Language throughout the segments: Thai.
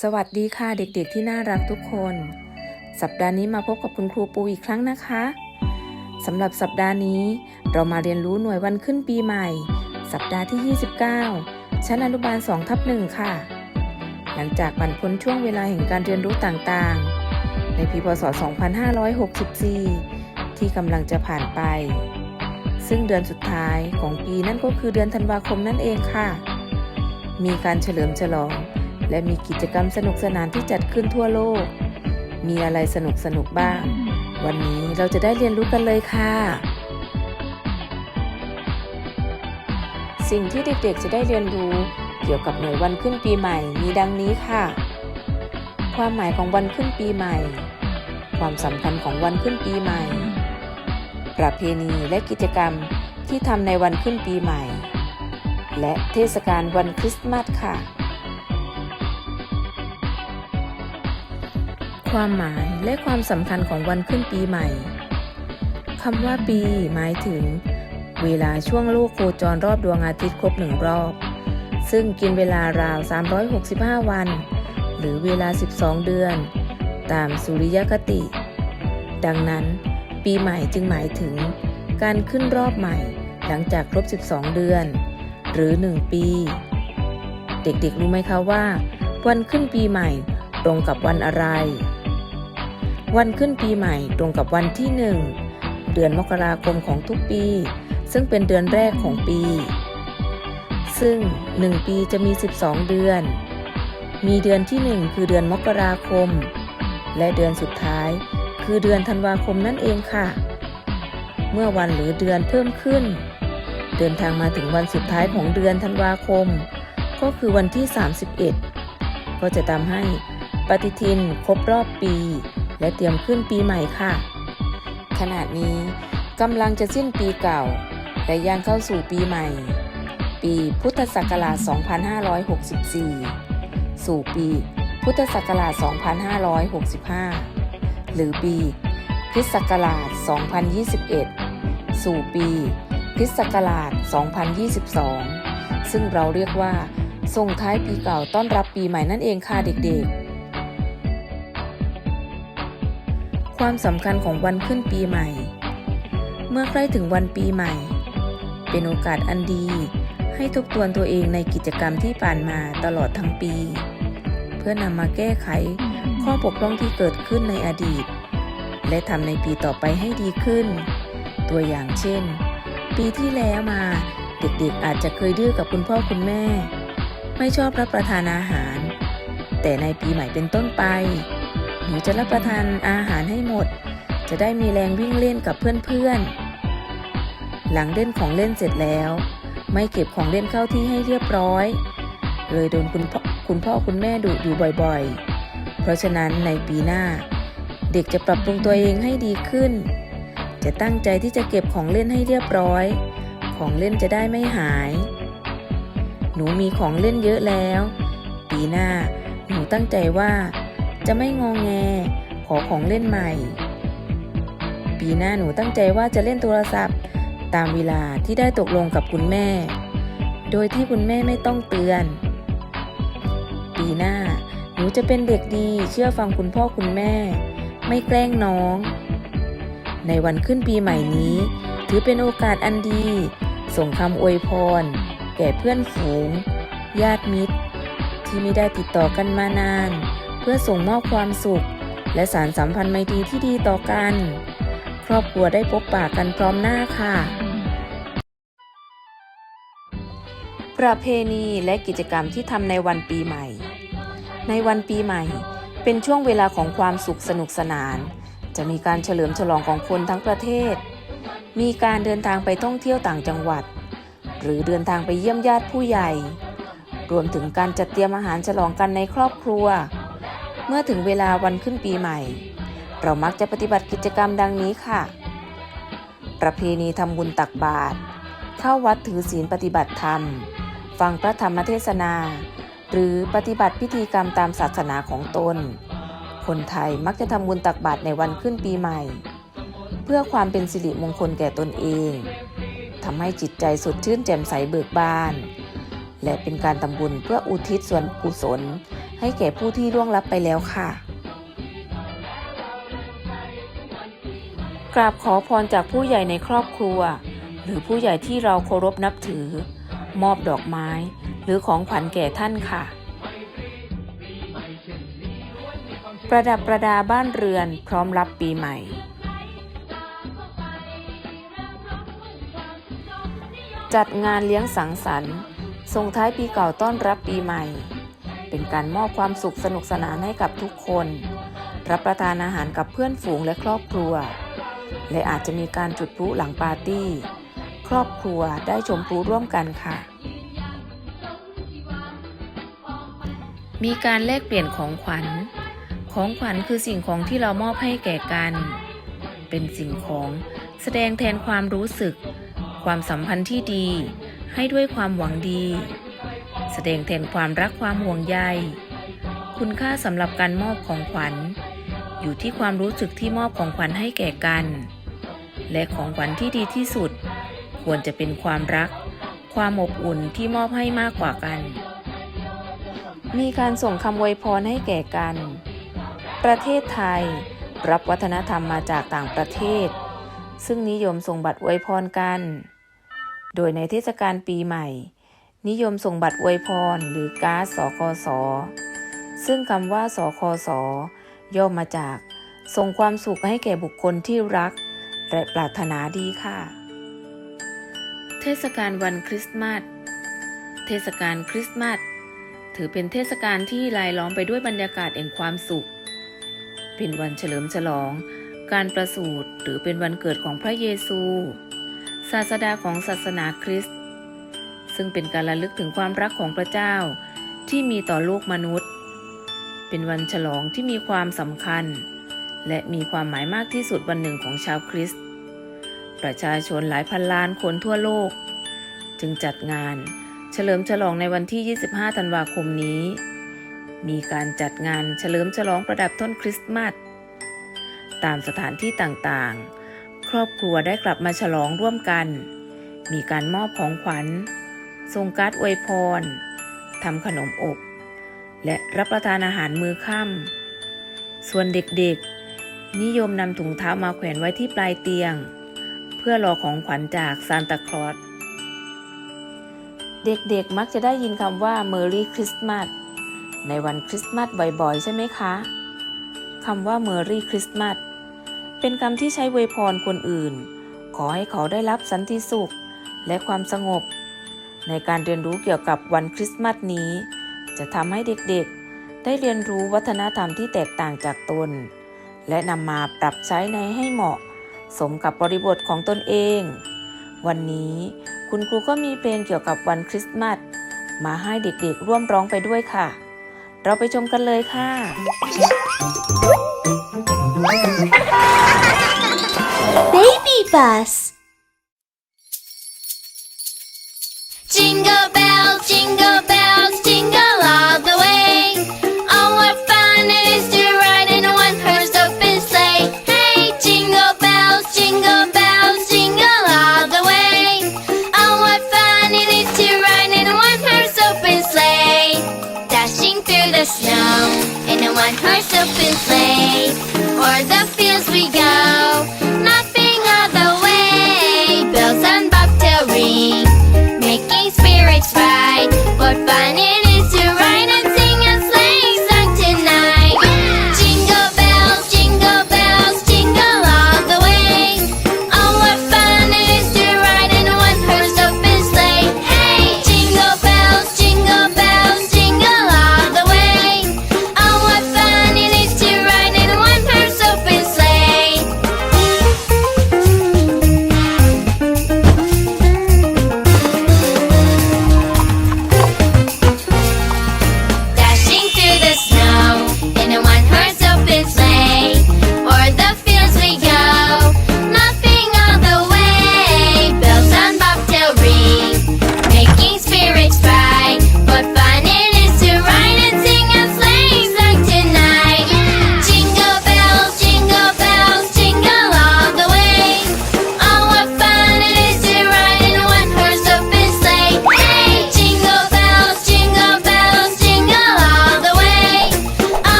สวัสดีค่ะเด็กๆที่น่ารักทุกคน สัปดาห์นี้มาพบกับคุณครูปูอีกครั้งนะคะสำหรับสัปดาห์นี้เรามาเรียนรู้หน่วยวันขึ้นปีใหม่ สัปดาห์ที่ 29 ชั้นอนุบาล2ทับ1ค่ะ หลังจากผ่านพ้นช่วงเวลาแห่งการเรียนรู้ต่างๆ ในปีพศ 2564 ที่กำลังจะผ่านไป ซึ่งเดือนสุดท้ายของปีนั่นก็คือเดือนธันวาคมนั่นเองค่ะ มีการเฉลิมฉลอง และมีกิจกรรมสนุกสนานที่จัดขึ้นทั่วโลก มีอะไรสนุกสนุกบ้าง วันนี้เราจะได้เรียนรู้กันเลยค่ะ สิ่งที่เด็กๆจะได้เรียนรู้ เกี่ยวกับหน่วยวันขึ้นปีใหม่มีดังนี้ค่ะ ความหมายของวันขึ้นปีใหม่ ความสำคัญของวันขึ้นปีใหม่ ประเพณีและกิจกรรมที่ทำในวันขึ้นปีใหม่ และเทศกาลวันคริสต์มาสค่ะ ความหมายและความสำคัญของวันขึ้นปีใหม่คำว่าปีหมายถึง เวลาช่วงโลกโคจรรอบดวงอาทิตย์ครบหนึ่งรอบ ซึ่งกินเวลาราว 365 วัน หรือเวลา 12 เดือน ตามสุริยคติ ดังนั้น ปีใหม่จึงหมายถึง การขึ้นรอบใหม่หลังจากครบ 12 เดือน หรือ 1 ปี เด็กๆรู้ไหมคะว่า วันขึ้นปีใหม่ตรงกับวันอะไร วันขึ้นปีใหม่ตรงกับวันที่1เดือนมกราคมของทุกปี ซึ่งเป็นเดือนแรกของปี ซึ่ง 1 ปีจะมี 12 เดือน มีเดือนที่ 1 คือเดือนมกราคม และเดือนสุดท้าย คือเดือนธันวาคมนั่นเองค่ะ เมื่อวันหรือเดือนเพิ่มขึ้น เดินทางมาถึงวันสุดท้ายของเดือนธันวาคม ก็คือวันที่ 31 ก็จะทำให้ปฏิทินครบรอบปี และเตรียมขึ้นปีใหม่ค่ะ ขณะนี้กำลังจะสิ้นปีเก่า และย่างเข้าสู่ปีใหม่ ปีพุทธศักราช 2564 สู่ปีพุทธศักราช 2565 หรือปีคริสต์ศักราช 2021 สู่ปีคริสต์ศักราช 2022 ซึ่งเราเรียกว่าส่งท้ายปีเก่าต้อนรับปีใหม่นั่นเองค่ะเด็กๆ ความสำคัญของวันขึ้นปีใหม่ เมื่อใกล้ถึงวันปีใหม่ เป็นโอกาสอันดี ให้ทบทวนตัวเองในกิจกรรมที่ผ่านมาตลอดทั้งปี เพื่อนำมาแก้ไขข้อบกพร่องที่เกิดขึ้นในอดีต และทำในปีต่อไปให้ดีขึ้น ตัวอย่างเช่น ปีที่แล้วมาเด็กๆอาจจะเคยดื้อกับคุณพ่อคุณแม่ ไม่ชอบรับประทานอาหาร แต่ในปีใหม่เป็นต้นไป หนูจะรับประทานอาหารให้หมด จะได้มีแรงวิ่งเล่นกับเพื่อนๆ หลังเล่นของเล่นเสร็จแล้ว ไม่เก็บของเล่นเข้าที่ให้เรียบร้อย เลยโดนคุณพ่อคุณพ่อคุณแม่ดุอยู่บ่อยๆ เพราะฉะนั้นในปีหน้า เด็กจะปรับปรุงตัวเองให้ดีขึ้น จะตั้งใจที่จะเก็บของเล่นให้เรียบร้อย ของเล่นจะได้ไม่หาย หนูมีของเล่นเยอะแล้ว ปีหน้าหนูตั้งใจว่า จะไม่งองแง ขอของเล่นใหม่ ปีหน้าหนูตั้งใจว่าจะเล่นโทรศัพท์ ตามเวลาที่ได้ตกลงกับคุณแม่ โดยที่คุณแม่ไม่ต้องเตือน ปีหน้าหนูจะเป็นเด็กดีเชื่อฟังคุณพ่อคุณแม่ ไม่แกล้งน้อง ในวันขึ้นปีใหม่นี้ ถือเป็นโอกาสอันดี ส่งคำอวยพร แก่เพื่อนฝูง ญาติมิตร ที่ไม่ได้ติดต่อกันมานาน เพื่อส่งมอบความสุข และสารสัมพันธ์ไมตรีที่ดีต่อกัน ครอบครัวได้พบปะกันพร้อมหน้าค่ะ ประเพณีและกิจกรรมที่ทำในวันปีใหม่ ในวันปีใหม่ เป็นช่วงเวลาของความสุขสนุกสนาน จะมีการเฉลิมฉลองของคนทั้งประเทศ มีการเดินทางไปท่องเที่ยวต่างจังหวัด หรือเดินทางไปเยี่ยมญาติผู้ใหญ่รวมถึงการจัดเตรียมอาหารฉลองกันในครอบครัว มื่อถึงเวลาวันขึ้นปีใหม่ เรามักจะปฏิบัติกิจกรรมดังนี้ค่ะ ประเพณีทำบุญตักบาตรเข้าวัดถือศีลปฏิบัติธรรม ฟังพระธรรมเทศนา หรือปฏิบัติพิธีกรรมตามศาสนาของตน คนไทยมักจะทำบุญตักบาตรในวันขึ้นปีใหม่ เพื่อความเป็นสิริมงคลแก่ตนเองทำให้จิตใจสดชื่นแจ่มใสเบิกบาน และเป็นการทำบุญเพื่ออุทิศส่วนกุศล ให้แก่ผู้ที่ล่วงลับไปแล้วค่ะ กราบขอพรจากผู้ใหญ่ในครอบครัว หรือผู้ใหญ่ที่เราเคารพนับถือ มอบดอกไม้ หรือของขวัญแก่ท่านค่ะ ประดับประดาบ้านเรือนพร้อมรับปีใหม่จัดงานเลี้ยงสังสรรค์ ส่งท้ายปีเก่าต้อนรับปีใหม่ เป็นการมอบความสุขสนุกสนานให้กับทุกคน รับประทานอาหารกับเพื่อนฝูงและครอบครัว และอาจจะมีการจุดพลุหลังปาร์ตี้ ครอบครัวได้ชมพลุร่วมกันค่ะ มีการแลกเปลี่ยนของขวัญ ของขวัญคือสิ่งของที่เรามอบให้แก่กัน เป็นสิ่งของแสดงแทนความรู้สึก ความสัมพันธ์ที่ดี ให้ด้วยความหวังดี แสดงแทนความรักความห่วงใย คุณค่าสำหรับการมอบของขวัญ อยู่ที่ความรู้สึกที่มอบของขวัญให้แก่กัน และของขวัญที่ดีที่สุด ควรจะเป็นความรัก ความอบอุ่นที่มอบให้มากกว่ากัน มีการส่งคำอวยพรให้แก่กัน ประเทศไทย รับวัฒนธรรมมาจากต่างประเทศซึ่งนิยมส่งบัตรอวยพรกัน โดยในเทศกาลปีใหม่ นิยมส่งบัตรอวยพรหรือการ์ดสคส ซึ่งคำว่าสคส ย่อมาจากส่งความสุขให้แก่บุคคลที่รัก และปรารถนาดีค่ะ เทศกาลวันคริสต์มาส เทศกาลคริสต์มาสถือเป็นเทศกาลที่รายล้อมไปด้วยบรรยากาศแห่งความสุข เป็นวันเฉลิมฉลอง การประสูติหรือเป็นวันเกิดของพระเยซู ศาสดาของศาสนาคริสต์ ซึ่งเป็นการระลึกถึงความรักของพระเจ้าที่มีต่อโลกมนุษย์ เป็นวันฉลองที่มีความสำคัญ และมีความหมายมากที่สุดวันหนึ่งของชาวคริสต์ ประชาชนหลายพันล้านคนทั่วโลก จึงจัดงานเฉลิมฉลองในวันที่ 25 ธันวาคมนี้ มีการจัดงานเฉลิมฉลองประดับต้นคริสต์มาสตามสถานที่ต่างๆ ครอบครัวได้กลับมาฉลองร่วมกัน มีการมอบของขวัญ ส่งการ์ดอวยพรทำขนมอบ และรับประทานอาหารมื้อค่ำส่วนเด็กๆ นิยมนำถุงเท้ามาแขวนไว้ที่ปลายเตียง เพื่อรอของขวัญจากซานตาคลอสเด็กๆมักจะได้ยินคำว่า Merry Christmas ในวันคริสต์มาสบ่อยๆ ใช่ไหมคะ คำว่า Merry Christmas เป็นคำที่ใช้อวยพรคนอื่น ขอให้เขาได้รับสันติสุขและความสงบ ในการเรียนรู้เกี่ยวกับวันคริสต์มาสนี้ จะทำให้เด็กๆ ได้เรียนรู้วัฒนธรรมที่แตกต่างจากตน และนำมาปรับใช้ในให้เหมาะ สมกับบริบทของตนเอง วันนี้คุณครูก็มีเพลงเกี่ยวกับวันคริสต์มาสมาให้เด็กๆ ร่วมร้องไปด้วยค่ะ เราไปชมกันเลยค่ะ Baby bus. Jingle bells, jingle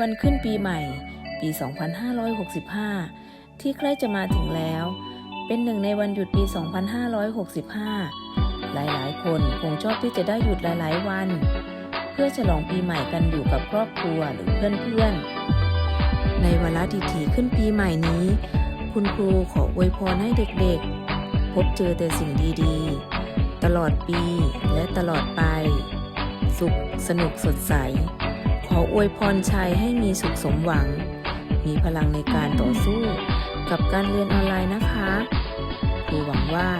วันขึ้นปีใหม่ ปี 2565 ที่ใกล้จะมาถึงแล้ว เป็นหนึ่งในวันหยุดปี 2565 หลายๆ คนคงชอบที่จะได้หยุดหลาย ๆ วัน เพื่อฉลองปีใหม่กันอยู่กับครอบครัวหรือเพื่อน ๆ ในเวลาดีถีขึ้นปีใหม่นี้ คุณครูขออวยพรให้เด็กๆ พบเจอแต่สิ่งดีๆ ตลอดปีและตลอดไป สุขสนุกสดใส ขออวยพรชัยให้มีสุขสมหวัง มีพลังในการต่อสู้กับการเรียนออนไลน์นะคะครูหวังว่า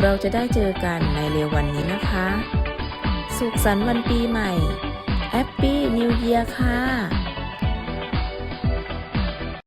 เราจะได้เจอกันในเร็ววันนี้นะคะ สุขสันต์วันปีใหม่แฮปปี้นิวเยียร์ค่ะ